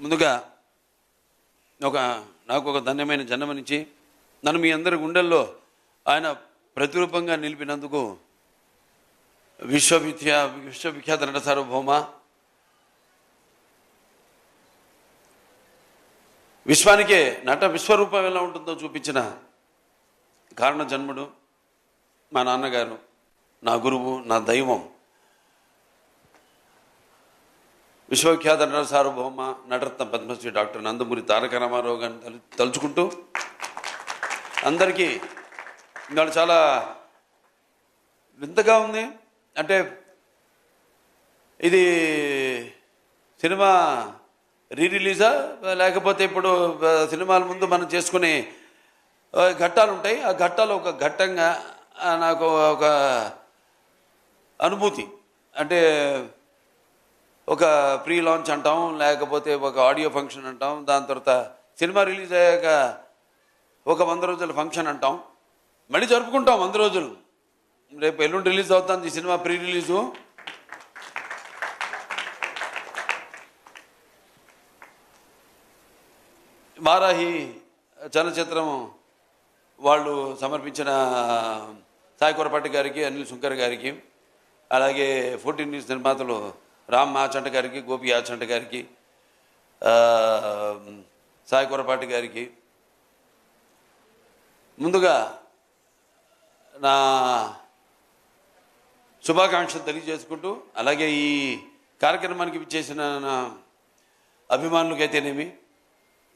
ముందుగా ఒక నాకు ఒక ధన్యమైన జన్మనిచ్చి నన్ను మీ అందరి గుండెల్లో ఆయన ప్రతిరూపంగా నిలిపినందుకు విశ్వవిఖ్యా విశ్వవిఖ్యాత నట సార్వభౌమ విశ్వానికే నట విశ్వరూపం ఎలా ఉంటుందో చూపించిన కారణ జన్ముడు మా నాన్నగారు నా గురువు నా దైవం. విశ్వవిఖ్యాత నట సార్వభౌమ నటరత్న పద్మశ్రీ డాక్టర్ నందమూరి తారక రామారావు గారిని తలు తలుచుకుంటూ అందరికీ ఇవాళ చాలా వింతగా ఉంది. అంటే ఇది సినిమా రీ రిలీజా లేకపోతే ఇప్పుడు సినిమాల ముందు మనం చేసుకునే ఘట్టాలు ఉంటాయి. ఆ ఘట్టాలు ఒక ఘట్టంగా నాకు ఒక అనుభూతి. అంటే ఒక ప్రీ లాంచ్ అంటాం లేకపోతే ఒక ఆడియో ఫంక్షన్ అంటాం దాని తర్వాత సినిమా రిలీజ్ అయ్యాక ఒక వంద రోజుల ఫంక్షన్ అంటాం. మళ్ళీ జరుపుకుంటాం వంద రోజులు. రేపు ఎల్లుండి రిలీజ్ అవుతుంది ఈ సినిమా ప్రీ రిలీజు మారాహి చలనచిత్రం వాళ్ళు సమర్పించిన సాయి కొరపాటి గారికి అనిల్ శుంకర్ గారికి అలాగే ఫోర్టీన్ న్యూస్ నిర్మాతలు రామ్ మాచంట గారికి గోపి ఆచంట గారికి సాయి కొరపాటి గారికి. ముందుగా నా శుభాకాంక్షలు తెలియజేసుకుంటూ అలాగే ఈ కార్యక్రమానికి చేసిన నా అభిమానులకైతేనేమి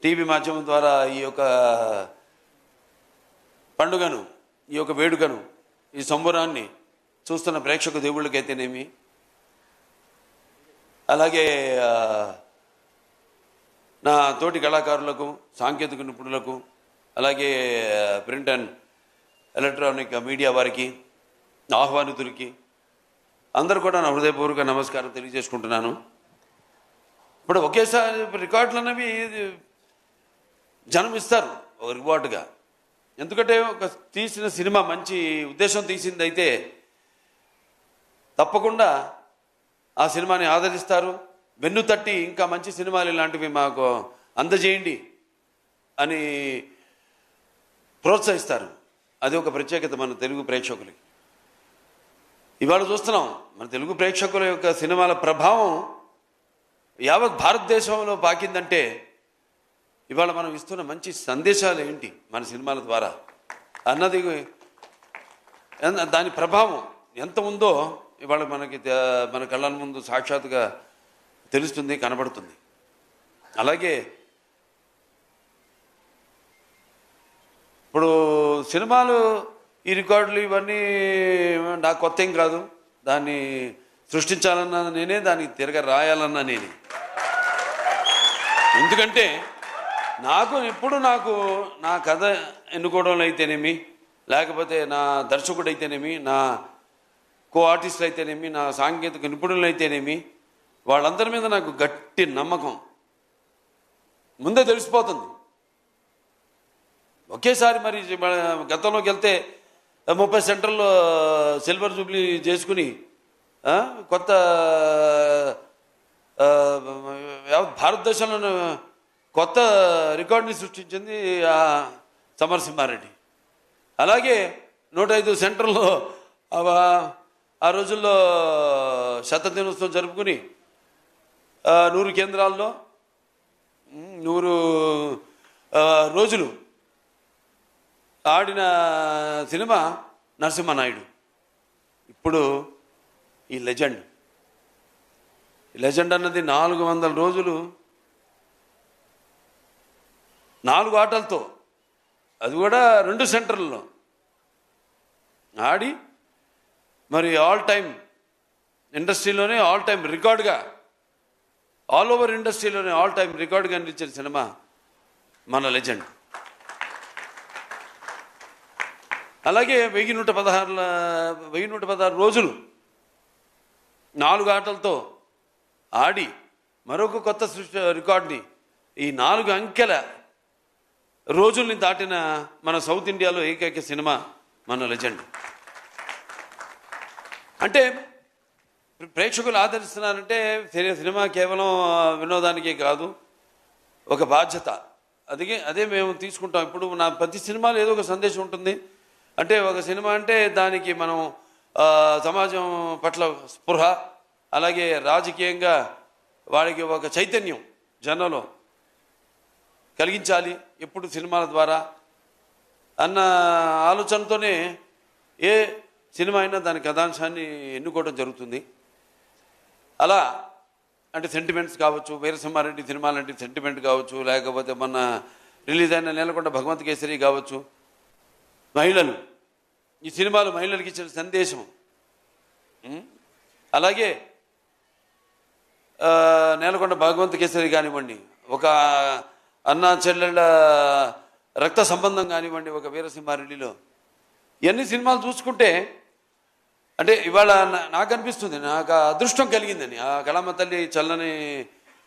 టీవీ మాధ్యమం ద్వారా ఈ యొక్క పండుగను ఈ యొక్క వేడుకను ఈ సంబరాన్ని చూస్తున్న ప్రేక్షక దేవుళ్ళకైతేనేమి అలాగే నా తోటి కళాకారులకు సాంకేతిక నిపుణులకు అలాగే ప్రింట్ అండ్ ఎలక్ట్రానిక్ మీడియా వారికి ఆహ్వానితులకి అందరు కూడా నా హృదయపూర్వక నమస్కారం తెలియజేసుకుంటున్నాను. ఇప్పుడు ఒకేసారి రికార్డులు అనేవి జనం ఇస్తారు ఒక రివార్డుగా. ఎందుకంటే ఒక తీసిన సినిమా మంచి ఉద్దేశం తీసింది అయితే తప్పకుండా ఆ సినిమాని ఆదరిస్తారు. వెన్ను తట్టి ఇంకా మంచి సినిమాలు ఇలాంటివి మాకు అందజేయండి అని ప్రోత్సహిస్తారు. అది ఒక ప్రత్యేకత మన తెలుగు ప్రేక్షకులకి. ఇవాళ చూస్తున్నాం మన తెలుగు ప్రేక్షకుల యొక్క సినిమాల ప్రభావం యావత్ భారతదేశంలో పాకిందంటే ఇవాళ మనం ఇస్తున్న మంచి సందేశాలు ఏంటి మన సినిమాల ద్వారా? అన్నది ఎన్- దాని ప్రభావం ఎంత ఉందో ఇవాళ మనకి మన కళ్ళ ముందు సాక్షాత్తుగా తెలుస్తుంది కనబడుతుంది. అలాగే ఇప్పుడు సినిమాలు ఈ రికార్డులు ఇవన్నీ నాకు కొత్త ఏం కాదు. దాన్ని సృష్టించాలన్నా నేనే దానికి తిరగ రాయాలన్నా నేనే. ఎందుకంటే నాకు ఎప్పుడు నాకు నా కథ ఎన్నుకోవడంలో అయితేనేమి లేకపోతే నా దర్శకుడు అయితేనేమి నా కో ఆర్టిస్టులు అయితేనేమి నా సాంకేతిక నిపుణులు అయితేనేమి వాళ్ళందరి మీద నాకు గట్టి నమ్మకం. ముందే తెలిసిపోతుంది. ఒకేసారి మరి గతంలోకి వెళ్తే ముప్పై సెంటర్లో సిల్వర్ జూబ్లీ చేసుకుని కొత్త భారతదేశంలో కొత్త రికార్డుని సృష్టించింది సమర్సింహారెడ్డి సమరసింహారెడ్డి. అలాగే నూట ఐదు సెంటర్లో ఆ- రోజుల్లో శత దినోత్సవం జరుపుకుని నూరు కేంద్రాల్లో నూరు రోజులు ఆడిన సినిమా నరసింహనాయుడు. ఇప్పుడు ఈ లెజెండ్. ఈ లెజెండ్ అన్నది నాలుగు వందల రోజులు నాలుగు ఆటలతో అది కూడా రెండు సెంటర్లలో ఆడి మరి ఆల్ టైం ఇండస్ట్రీలోనే ఆల్ టైం రికార్డుగా ఆల్ ఓవర్ ఇండస్ట్రీలోనే ఆల్ టైం రికార్డుగా నిలిచిన సినిమా మన లెజెండ్ అలాగే వెయ్యి నూట పదహారుల వెయ్యి నూట పదహారు రోజులు నాలుగు ఆటలతో ఆడి మరొక కొత్త సృష్టి రికార్డ్ని ఈ నాలుగు అంకెల రోజుల్ని దాటిన మన సౌత్ ఇండియాలో ఏకైక సినిమా మన లెజెండ్ అంటే ప్రేక్షకులు ఆదరిస్తున్నారంటే సినిమా కేవలం వినోదానికే కాదు ఒక బాధ్యత. అదే అదే మేము తీసుకుంటాం. ఇప్పుడు నా ప్రతి సినిమాలో ఏదో ఒక సందేశం ఉంటుంది. అంటే ఒక సినిమా అంటే దానికి మనం సమాజం పట్ల స్పృహ అలాగే రాజకీయంగా వాడికి ఒక చైతన్యం జనంలో కలిగించాలి ఎప్పుడు సినిమాల ద్వారా అన్న ఆలోచనతోనే ఏ సినిమా అయినా దాని కథాంశాన్ని ఎన్నుకోవడం జరుగుతుంది. అలా అంటే సెంటిమెంట్స్ కావచ్చు వీరసింహారెడ్డి సినిమా లాంటి సెంటిమెంట్ కావచ్చు లేకపోతే మన రిలీజ్ అయిన నేలకొండ భగవంత్ కేసరి కావచ్చు. మహిళలు ఈ సినిమాలు మహిళలకు ఇచ్చిన సందేశం. అలాగే నేలకొండ భగవంత్ కేసరి కానివ్వండి ఒక అన్నా చెల్లెళ్ళ రక్త సంబంధం కానివ్వండి ఒక వీరసింహారెడ్డిలో. ఇవన్నీ సినిమాలు చూసుకుంటే అంటే ఇవాళ నాకు అనిపిస్తుంది నాకు అదృష్టం కలిగిందని. ఆ కళమ్మ తల్లి చల్లని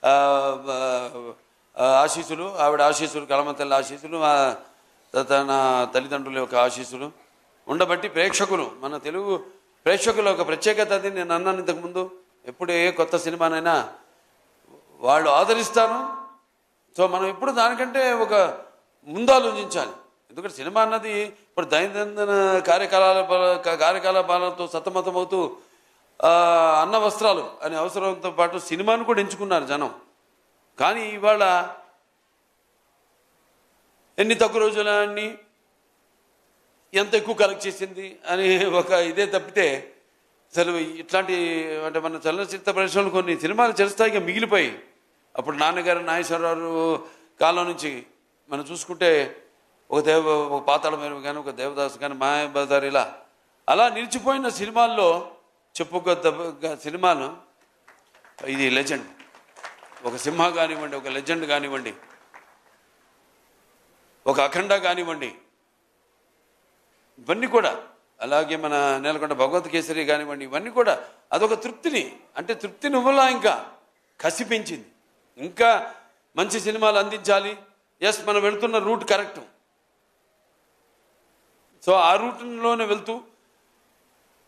ఆశీసులు ఆశీస్సులు ఆవిడ ఆశీస్సులు కళమ్మ తల్లి ఆశీస్సులు తన తల్లిదండ్రుల యొక్క ఆశీస్సులు ఉండబట్టి ప్రేక్షకులు మన తెలుగు ప్రేక్షకుల ఒక ప్రత్యేకత అది. నేను అన్నాను ఇంతకుముందు ఎప్పుడు ఏ కొత్త సినిమానైనా వాళ్ళు ఆదరిస్తారు సో మనం ఎప్పుడు దానికంటే ఒక ముందు ఆలోచించాలి. ఎందుకంటే సినిమా అన్నది ఇప్పుడు దైనందిన కార్యకలాపాల కార్యకలాపాలతో సతమతమవుతూ అన్న వస్త్రాలు అనే అవసరంతో పాటు సినిమాను కూడా ఎంచుకున్నారు జనం. కానీ ఇవాళ ఎన్ని తక్కువ రోజులని ఎంత ఎక్కువ కలెక్ట్ చేసింది అని ఒక ఇదే తప్పితే అసలు ఇట్లాంటి అంటే మన చలనచిత్ర పరిశ్రమలు కొన్ని సినిమాలు చిరస్థాయిగా మిగిలిపోయి అప్పుడు నాన్నగారు నాగేశ్వరరావు కాలం నుంచి మనం చూసుకుంటే ఒక దేవ ఒక పాతాళ మేరు కానీ ఒక దేవదాస్ కానీ మాయాబజార్ ఇలా అలా నిలిచిపోయిన సినిమాల్లో చెప్పుకోదగ్గ సినిమాను ఇది లెజెండ్. ఒక సింహ కానివ్వండి ఒక లెజెండ్ కానివ్వండి ఒక అఖండ కానివ్వండి ఇవన్నీ కూడా అలాగే మన నేలకొండ భగవత్ కేసరి కానివ్వండి ఇవన్నీ కూడా అదొక తృప్తిని అంటే తృప్తి నువ్వులా ఇంకా కసి పెంచింది ఇంకా మంచి సినిమాలు అందించాలి. ఎస్ మనం వెళ్తున్న రూట్ కరెక్ట్. సో ఆ రూట్లోనే వెళ్తూ